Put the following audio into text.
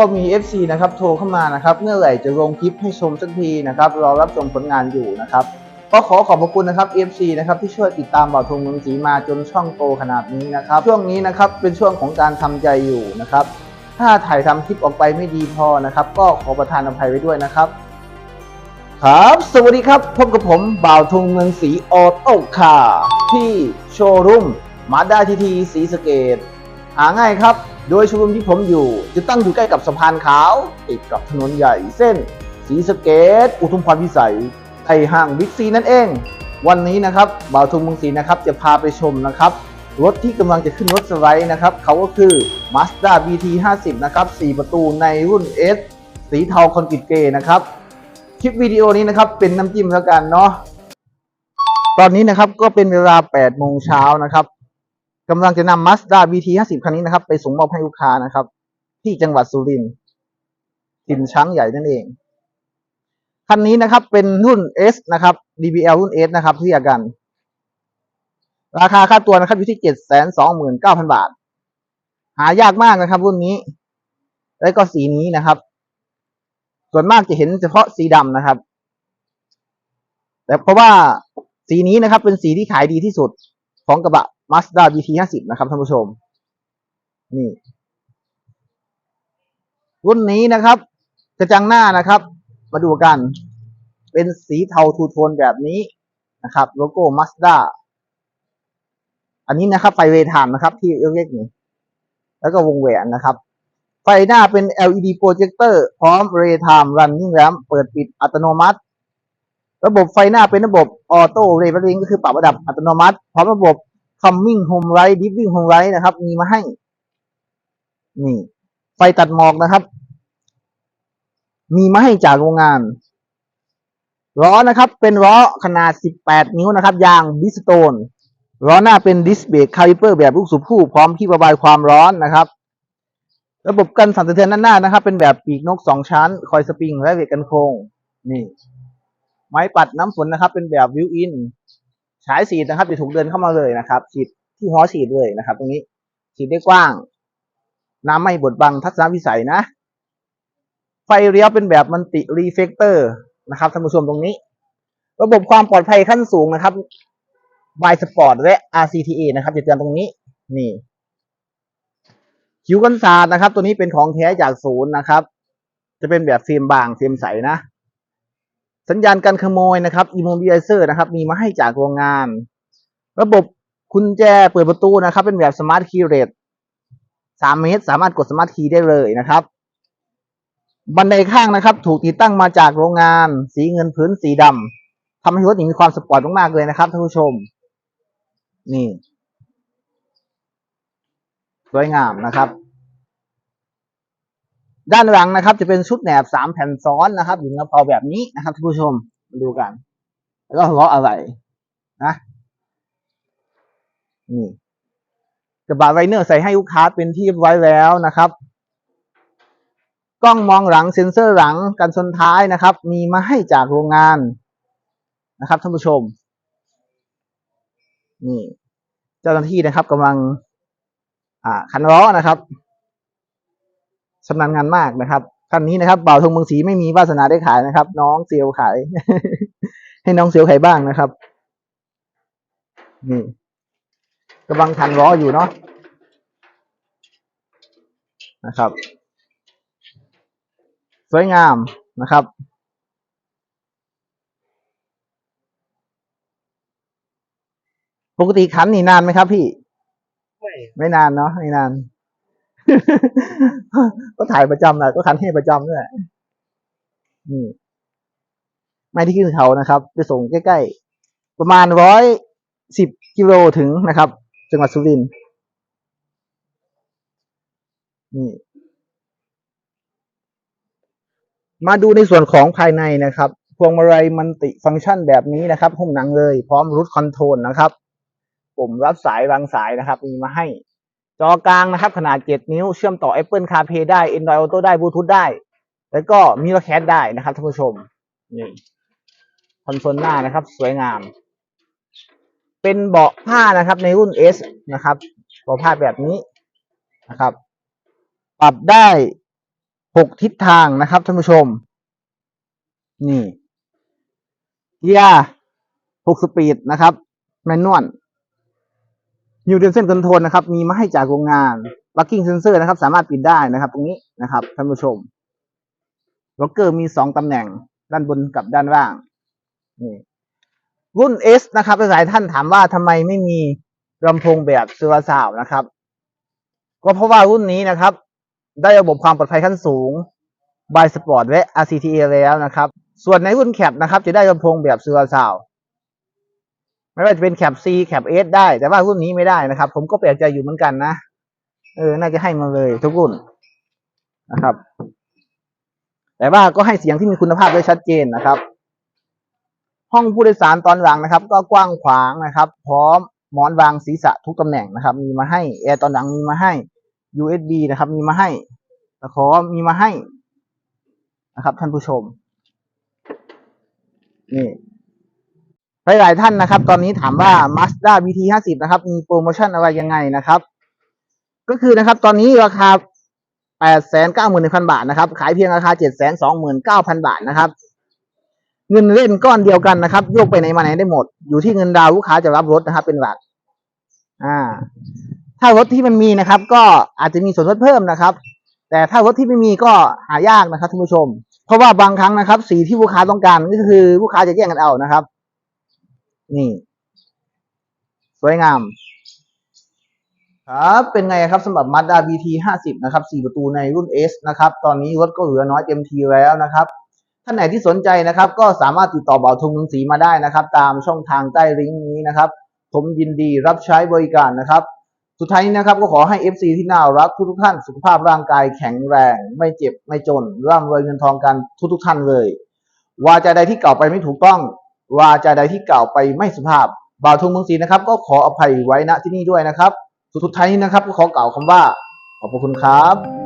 ก็มี FC นะครับโทรเข้ามานะครับเมื่อไหร่จะลงคลิปให้ชมสักทีนะครับรอรับชมผลงานอยู่นะครับก็ขอขอบพระคุณนะครับ FC นะครับที่ช่วยติดตามบ่าวทงเมืองศรีมาจนช่องโตขนาดนี้นะครับ ช่วงนี้นะครับเป็นช่วงของการทำใจอยู่นะครับ ถ้าถ่ายทำคลิปออกไปไม่ดีพอนะครับ ก็ขอประทานอภัยไว้ด้วยนะครับ ครับ สวัสดีครับพบกับผมบ่าวทงเมืองศรีออโต้คาที่โชว์รูมมาด้าทีทีสีสเกตหาง่ายครับ โดยชว์รูมที่ผมอยู่จะตั้งอยู่ใกล้กับสะพานขาวติดกับถนนใหญ่เส้นสีสเกต อุทุมพรพิสัยไทยห้างบิ๊กซีนั่นเอง วันนี้นะครับบ่าวทงเมืองศรีนะครับจะพาไปชมนะครับรถที่กำลังจะขึ้นรถสไลด์นะครับเขาก็คือ Mazda BT 50นะครับ4ประตูในรุ่น S สีเทาคอนกรีตเกรนะครับคลิปวิดีโอนี้นะครับเป็นน้ำจิ้มแล้วกันเนาะตอนนี้นะครับก็เป็นเวลา8โมงเช้านะครับ กำลังจะนำ Mazda BT 50 คันนี้นะครับ ไปส่งมอบให้ลูกค้านะครับ ที่จังหวัดสุรินทร์ถิ่นช้างใหญ่นั่นเอง คันนี้นะครับเป็นรุ่น S นะครับ DBL รุ่น S นะครับที่อากัน ราคาค่าตัวนะครับอยู่ที่ 729,000 บาท หายากมากนะครับ รุ่นนี้ แล้วก็สีนี้นะครับ ส่วนมากจะเห็นเฉพาะสีดำนะครับ แต่เพราะว่าสีนี้นะครับ เป็นสีที่ขายดีที่สุดของกระบะ Mazda BT 50 นะครับท่านผู้ชม นี่ รุ่นนี้นะครับ กระจังหน้านะครับ มาดูกัน เป็นสีเทาทูโทนแบบนี้นะครับ โลโก้ Mazda อันนี้นะครับ ไฟเวทามนะครับ ที่เล็กๆนี่แล้วก็วงแหวนนะครับ ไฟหน้าเป็น LED โปรเจคเตอร์พร้อม Ray Time Running Ramp เปิดปิดอัตโนมัติ ระบบไฟหน้าเป็นระบบออโต้เรเวอร์ลิงก็คือปรับระดับอัตโนมัติ พร้อมระบบ Coming Home Light Dipping Home Light นะครับ มีมาให้ นี่ ไฟตัดหมอกนะครับ มีมาให้จากโรงงานล้อนะครับ เป็นล้อขนาด 18 นิ้วนะครับ ยางบิสโตนล้อหน้าเป็นดิสเบรกคาลิเปอร์แบบลูกสูบคู่พร้อมที่ระบายความร้อนนะครับ ระบบกันสั่นสะเทือนด้านหน้านะครับ เป็นแบบปีกนกสองชั้น คอยสปริงและเวทกันโครงนี่ ไม้ปัดน้ำฝนนะครับ เป็นแบบวิวอิน ฉายสีดนะครับจะถูกเดินเข้ามาเลยนะครับฉีดที่หัวฉีดเลยนะครับ ตรงนี้ฉีดได้กว้าง น้ำไม่บดบังทัศนวิสัยนะ ไฟเลี้ยวเป็นแบบมันติรีเฟกเตอร์นะครับท่านผู้ชมตรงนี้ ระบบความปลอดภัยขั้นสูงนะครับ y Sport และ RCTA นะครับจะเตือนตรงนี้ นี่คิวกันศาสตร์นะครับ ตัวนี้เป็นของแท้จากศูนย์นะครับ จะเป็นแบบฟิล์มบางฟิล์มใสนะ สัญญาณการขโมยนะครับ Immobilizer นะครับ มีมาให้จากโรงงาน ระบบกุญแจเปิดประตูนะครับ เป็นแบบสมาร์ทคีย์เรทสามเมตร สามารถกดสมาร์ทคีย์ได้เลยนะครับ บันไดข้างนะครับ ถูกติดตั้งมาจากโรงงาน สีเงินพื้นสีดำทำให้รถมีความสปอร์ตมากๆเลยนะครับท่านผู้ชม นี่สวยงามนะครับ ด้านหลังนะครับ จะเป็นชุดแหนบสามแผ่นซ้อนนะครับหญิงกระเพราแบบนี้นะครับท่านผู้ชมมาดูกัน แล้วก็ล้ออะไรนะนี่กระบะไวเนอร์ใส่ให้ลูกค้าเป็นที่เรียบร้แล้วนะครับกล้องมองหลังเซ็นเซอร์หลังกันชนท้ายนะครับ มีมาให้จากโรงงานนะครับท่านผู้ชม นี่ เจ้าหน้าที่นะครับกำลัง อ่าคันล้อนะครับ ชำนาญงานมากนะครับคันนี้นะครับบ่าวทงเมืองศรีไม่มีวาสนาได้ขายนะครับ น้องเซียวขาย ให้น้องเซียวขายบ้างนะครับ นี่กำลังคันล้ออยู่เนาะนะครับ สวยงามนะครับปกติขันนี่นานไหมครับพี่ ไม่ไม่นานเนาะไม่นาน ก็ถ่ายประจำแหละก็คันให้ประจำด้วยนี่ไม่ที่ขึ้นเขานะครับ ไปส่งใกล้ๆ ประมาณร้อยสิบกิโลถึงนะครับ จังหวัดสุรินทร์นี่มาดูในส่วนของภายในนะครับ พวงมาลัยมันติฟังก์ชันแบบนี้นะครับหุ้มหนังเลย พร้อมรูทคอนโทรลนะครับ ปุ่มรับสายวางสายนะครับ มีมาให้ จอกลางนะครับ ขนาด 7 นิ้ว เชื่อมต่อ Apple CarPlay ได้ Android Auto ได้บลูทูธได้ แล้วก็มีร r แคสได้นะครับท่านผู้ชม นี่คอนโซลหน้านะครับ สวยงาม เป็นเบาะผ้านะครับ ในรุ่น S นะครับเบาะผ้าแบบนี้นะครับ ปรับได้หกทิศทางนะครับท่านผู้ชม นี่เกียร์หกสปีดนะครับ แมนนวล นิวเดนเซนคอนโทรลนะครับ มีมาให้จากโรงงาน Parking Sensor นะครับ สามารถปิดได้นะครับ ตรงนี้นะครับท่านผู้ชมล็อกเกอร์มีสองตำแหน่งด้านบนกับด้านล่างนี่รุ่น S นะครับหลายท่านถามว่าทำไมไม่มีลำโพงแบบเซอร์ซาวนะครับ ก็เพราะว่ารุ่นนี้นะครับ ได้ระบบความปลอดภัยขั้นสูงบายสปอร์ตและ RCTA แล้วนะครับ ส่วนในรุ่นแคปนะครับ จะได้ลำโพงแบบเซอร์ซาว ไม่ว่าจะเป็นแคป C แคป S ได้ แต่ว่ารุ่นนี้ไม่ได้นะครับ ผมก็แปลกใจอยู่เหมือนกันนะเออ น่าจะให้มาเลยทุกรุ่นนะครับ แต่ว่าก็ให้เสียงที่มีคุณภาพได้ชัดเจนนะครับ ห้องผู้โดยสารตอนหลังนะครับ ก็กว้างขวางนะครับ พร้อมหมอนวางศีรษะทุกตำแหน่งนะครับ มีมาให้แอร์ตอนหลังมีมาให้ USB นะครับ มีมาให้ตะขอมีมาให้นะครับ ท่านผู้ชมนี่ หลายๆท่านนะครับ ตอนนี้ถามว่า Mazda BT 50 นะครับ มีโปรโมชั่นอะไรยังไงนะครับ ก็คือนะครับ ตอนนี้ราคา 891,000 บาทนะครับ ขายเพียงราคา 729,000 บาทนะครับ เงินเล่นก้อนเดียวกันนะครับ โยกไปไหนมาไหนได้หมด อยู่ที่เงินดาวลูกค้าจะรับรถนะครับ เป็นหลัก อ่า ถ้ารถที่มันมีนะครับ ก็อาจจะมีส่วนลดเพิ่มนะครับ แต่ถ้ารถที่ไม่มีก็หายากนะครับท่านผู้ชม เพราะว่าบางครั้งนะครับ สีที่ลูกค้าต้องการก็คือลูกค้าจะแย่งกันเอานะครับ นี่ สวยงาม ครับ เป็นไงครับสำหรับ Mazda BT 50 นะครับ 4 ประตูในรุ่น S นะครับ ตอนนี้รถก็เหลือน้อยเต็มทีแล้วนะครับ ท่านไหนที่สนใจนะครับ ก็สามารถติดต่อเบาทุงเมืองศรีมาได้นะครับ ตามช่องทางใต้ลิงก์นี้นะครับ ผมยินดีรับใช้บริการนะครับสุดท้ายนี้นะครับก็ขอให้ FC ที่น่ารักทุกๆท่านสุขภาพร่างกายแข็งแรง ไม่เจ็บไม่จนร่ำรวยเงินทองกันทุกๆท่านเลยวาจาใดที่กล่าวไปไม่ถูกต้อง วาจาใดที่กล่าวไปไม่สุภาพบ่าวทงเมืองศรีนะครับ ก็ขออภัยไว้ณที่นี่ด้วยนะครับ สุดท้ายนี้นะครับก็ขอกล่าวคำว่า ขอบพระคุณครับ